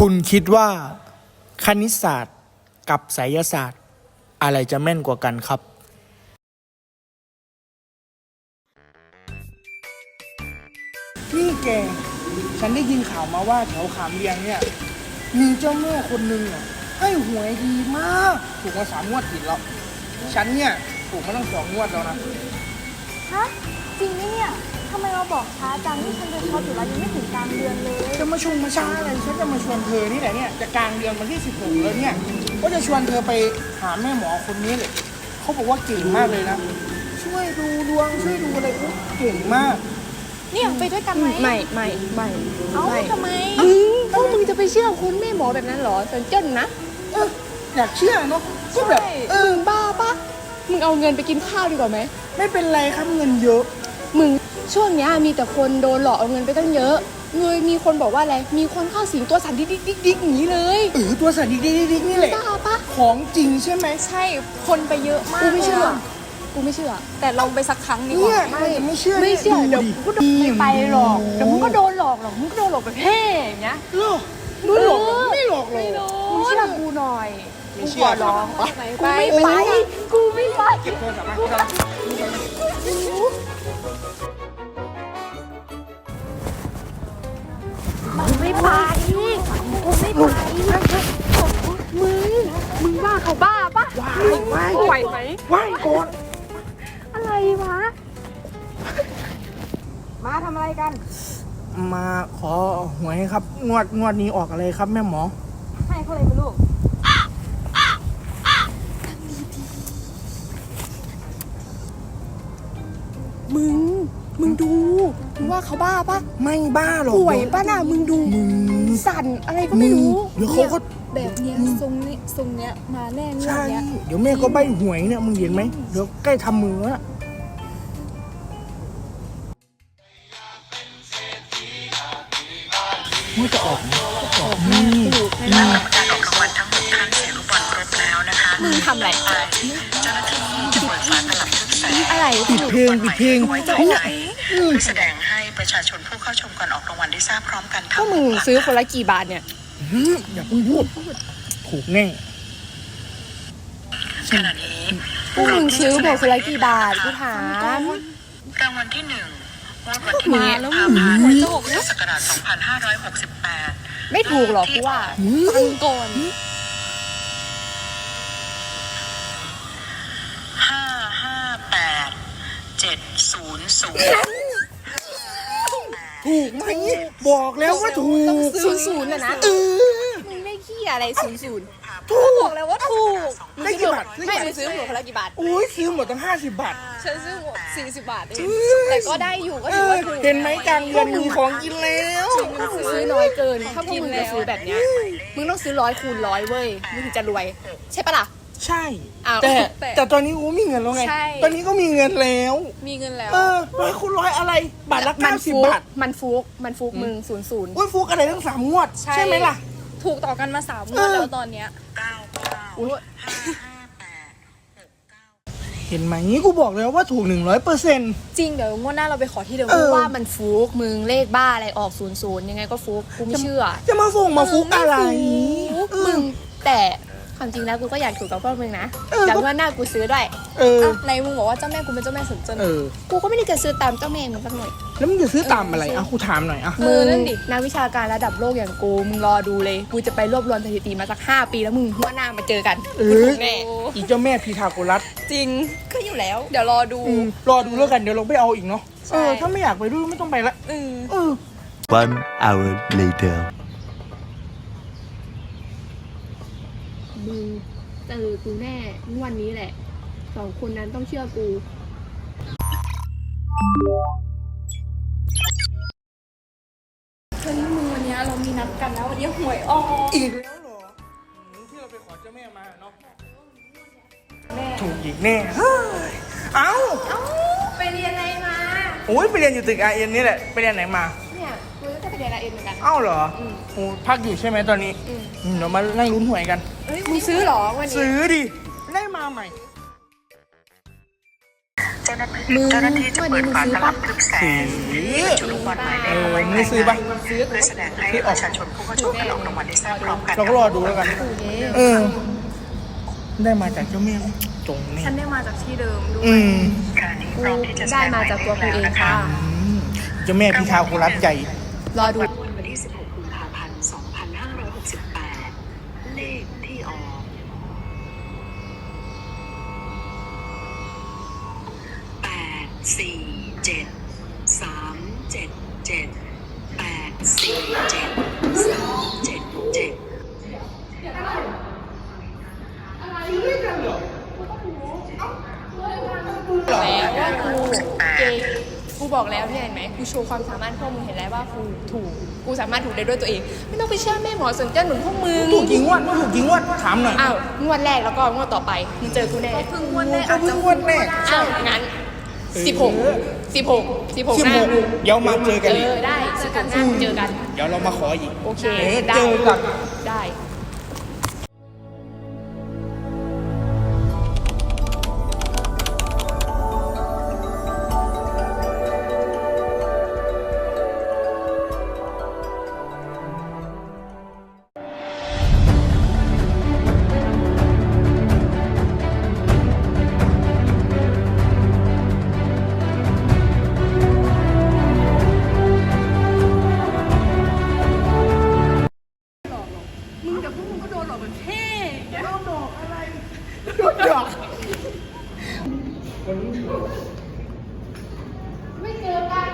คุณคิดว่าคณิตศาสตร์กับไสยศาสตร์ อะไรจะแม่นกว่ากันครับ นี่แก ฉันได้ยินข่าวมาว่าแถวขามเรียงเนี่ย มีเจ้าแม่คนหนึ่งอะให้หวยดีมาก ถูกมาสามงวดติดแล้ว ฉันเนี่ย ถูกมาตั้งสองงวดแล้วนะ ฮะ บอกช้าจังนี่ฉันจะช็อตอยู่แล้วยังไม่ถึงกลางเดือนเลยจะมาชงมาช้าอะไรฉันจะมาชวนเธอนี่แหละเนี่ยจะกลางเดือนวันที่16แล้วเนี่ยก็จะชวนเธอไปหาแม่หมอคนนี้เลยเขาบอกว่าเก่งมากเลยนะ ช่วยดูดวงช่วยดูอะไรอุ๊ยเก่งมาก เนี่ยไปด้วยกันไหมไม่ไม่ไม่เอ้าไม่ทำไมมึงพวกมึงจะไปเชื่อคนแม่หมอแบบนั้นเหรอเซินเจิ้นนะเอออยากเชื่อเนาะก็แบบเออมึงบ้าปะมึงเอาเงินไปกินข้าวดีกว่าไหมไม่เป็นไรครับเงินเยอะมึง ช่วงเนี้ยมีแต่คนโดนหลอกเอาเงินไปตั้งเยอะเงยมีคนบอกว่าอะไร มีคนเข้าสิงตัวสั่นดิ๊กดิ๊กดิ๊กดิ๊กอย่างนี้เลยเออตัวสัตว์ดิ๊กดิ๊กดิ๊กนี่แหละบ้าปะของจริงใช่ไหมใช่คนไปเยอะมากกูไม่เชื่อลยะกูไม่เชื่อ แต่ลองไปสักครั้งดีกเนี่ยว่ามันจะไม่เชื่อไม่เชื่อนี่เดี๋ยวดิกูก็โดนไม่ไปหรอกเดี๋ยวมึงก็โดนหลอกหรอกมึงก็โดนหลอกแบบเฮ่อย่างเงี้ยหรอดูหลอกไม่หลอกหรอกมึงเชื่อกูหน่อยไม่กูเชื่ขออร้องครับกูไม่ไป กูไม่ไปเก็บโทรศัพท์มา ครับไม่ไปกูไม่ไปมึง มึงว่าเขาบ้าปะว้ายว้ายไหวไหมว้ายก่อนอะไรวะ มาทำอะไรกัน มาขอหวยครับ งวดงวดนี้ออกอะไรครับแม่หมอ ให้เขาเลยไปลูกมึง มึงว่าเขาบ้าปะไม่บ้าหรอกป่วยปะน่ะมึงดูมึง สั่นอะไรก็ไม่รู้เดี๋ยวเขาก็แบบเนี้ยทรงนี้ทรงเนี้ยมาแน่นใช่ เนี้ยเดี๋ยวแม่ก็ใบหวยเนี่ยมึงเห็นไหมเดี๋ยวใกล้ทำมือแล้วมันจะออกไหมออกนี่การออกรางวัลทั้งหมดท่านเสียงลูกบอลครบแล้วนะคะมึงทำอะไรไปเจ้าหน้าที่จะเปิดฝาตลับทุกแสงอะไรปิดเพลงปิดเพลงไว้ภายในเพื่อแสดงให้ ประชาชนผู้เข้าชมก่อนออกรางวัลได้ทราบพร้อมกันพทั้วงกมึงซื้อคนละกี่บาทเนี่ยหืมอย่าเพิ่งพูดถูกแน่ขณะนี้พวกมึงซื้อหมดคนละกี่บาทกูถาม รางวัลที่หนึ่งงวดวันที่มาหแล้วพามึงพันธ์พุทธศักราช2568 ไม่ถูกหรอกกูว่าฟังก่อนห้าห้าแปดเจ็ดศูนย์ศูนย์ ถูกไหมบอกแล้วว่าถูกศูนย์ศูนย์อะนะเออมึงไม่ขี้อะไรศูนย์ศูนย์ถูกบอกแล้วว่าถูกได้กี่บาทไม่ไปซื้อหมดคนละกี่บาทโอ้ยซื้อหมดตั้งห้าสิบบาทฉันซื้อหมดสี่สิบบาทเองแต่ก็ได้อยู่ก็เอถืออว่าถูกเห็นไหมกลางเดือนมีของกินแล้วถ้ามึงซื้อน้อยเกินถ้าพวกมึงจะซื้อแบบเนี้ยมึงต้องซื้อร้อยคูณร้อยเว้ยมึงถึงจะรวย ใช่ปะล่ะ ใช่ อ้าวแต่แต่แต่ตอนนี้กูมีเงินแล้วไง ใช่ ตอนนี้ก็มีเงินแล้ว มีเงินแล้วเออร้อยคูณร้อยอะไร บาทละมัเก้านสิบฟุกบาทมันฟุกมันฟุกมึงศูนย์ศูนย์ อุ้ยฟุกอะไรทั้งสามงวด ใช่ใช่ไหมล่ะ ถูกต่อกันมาสามงวดแล้วตอนเนี้ยเก้าเก้าอุ๊ยห้าห้าแปดหกเก้าเห็นไหมกูบอกแล้วว่าถูกหนึ่งร้อยเปอร์เซ็นต์ จริงเดี๋ยวงวดหน้าเราไปขอที่เดิมเออ ว่ามันฟุกมึงเลขบ้าอะไรออกศูนย์ศูนย์ยังไงก็ฟุกกูไม่เชื่อจะมาส่งมาฟุกอะไร ฟุกเออมึงแต่ ความจริงแล้วกูก็อยากถูกกับพวกมึงนะเออแต่ว่าหน้ากูซื้อด้วยเอออะในมึงบอกว่าเจ้าแม่กูเป็นเจ้าแม่สนเจนเออ กูก็ไม่ได้จะซื้อตามเจ้าแม่มึงสักหน่อยแล้วมึงจะซื้อตามอะไรอะกูถามหน่อยอะ เออนั่นดิ นักวิชาการระดับโลกอย่างกูมึงรอดูเลย กูจะไปรวบรวมสถิติมาสักห้าปีแล้วมึงหัวหน้ามาเจอกันเอกูอถูกแน่อีเจ้าแม่พีทาโกรัสจริงก็อยู่แล้ว เดี๋ยวรอดู อืมรอดูแล้วกันเดี๋ยวเราไปเอาอีกเนาะใช่ เออถ้าไม่อยากไปด้วยไม่ต้องไปละเออเออ One hour later. มึงเจอกูแน่วันนี้แหละ สองคนนั้นต้องเชื่อกู เฮ้ยมึงวันเนี้ยเรามีนัดกันนะวันนี้หวยออกอีกแล้วเหรออืมที่เราไปขอเจ้าแม่มาเนาะถูกอีกแน่เฮ้ยเอ้าไปเรียนอะไรมา โอ้ยไปเรียนอยู่ตึกอาเอ็นนี่แหละ ไปเรียนไหนมา เนี่ยกูก็จะไปเรียนอะไรเอ็นเหมือนกัน เอ้าเหรออืม โอ้พักอยู่ใช่ไหมตอนนี้อืมอืมเดี๋ยวมานั่งลุ้นหวยกันมึงซื้อเหรอวันนี้ ซื้อดิ ได้มาใหม่ เจ้าหน้าที่มึงเจ้าหน้าที่จะวันเปินี้ดมึงฝาซื้อปะตลับทึบแสงจุดลูกบอลหมายเลเอขอเอาไว้มึงซื้อปะเพื่อแสดงให้ประชาชนผู้เข้าชมการออกรางวัลได้ทราบพร้อมกัน เราก็รอดูแล้วกันเออ ได้มาจากเจ้าแม่จงแม่ฉันได้มาจากที่เดิมด้วยอืมขณะนี้พร้อมที่จะแสได้ดงหมามาจากยเลตัวขกูแล้วเองนะคะค่ะอืมเจ้าแม่พิธาคุรัสใหญ่ รอดู วันที่ 16กุมภาพันธ์ 2568 เลขที่ออก แปดสี่เจ็ดสามเจ็ดเจ็ดแปดสี่เจ็ดสามเจ็ดเจ็ด แล้วว่ากูเก่ง กูบอกแล้วเนี่ยเห็นไหมกูโชว์ความสามารถพวกมึงเห็นแล้วว่ากูถูกกูสามารถถูกได้ด้วยตัวเอง ไม่ต้องไปเชื่อแม่หมอสนเจ้าหนุนพวกมึงถูกกี่งวดไม่ถูกกี่งวดถามหน่อยอ้าวงวดแรกแล้วก็งวดต่อไปมึงเจอกูแน่เพิ่งงวดแรกก็อาจเพิ่จะงงวดแรกอ้าวงั้นสิบหกสิบหกสิบหกสิบหน้าหกเดี๋ยวมาเจอกันเออีกอได้เจอกันหน้าเจอกัน เดี๋ยวเรามาขออีกโอเคเออได้เจอกันได้ นออกแบบเท่อย่างเวดอกอะไรลูกดอกไม่เจอกัน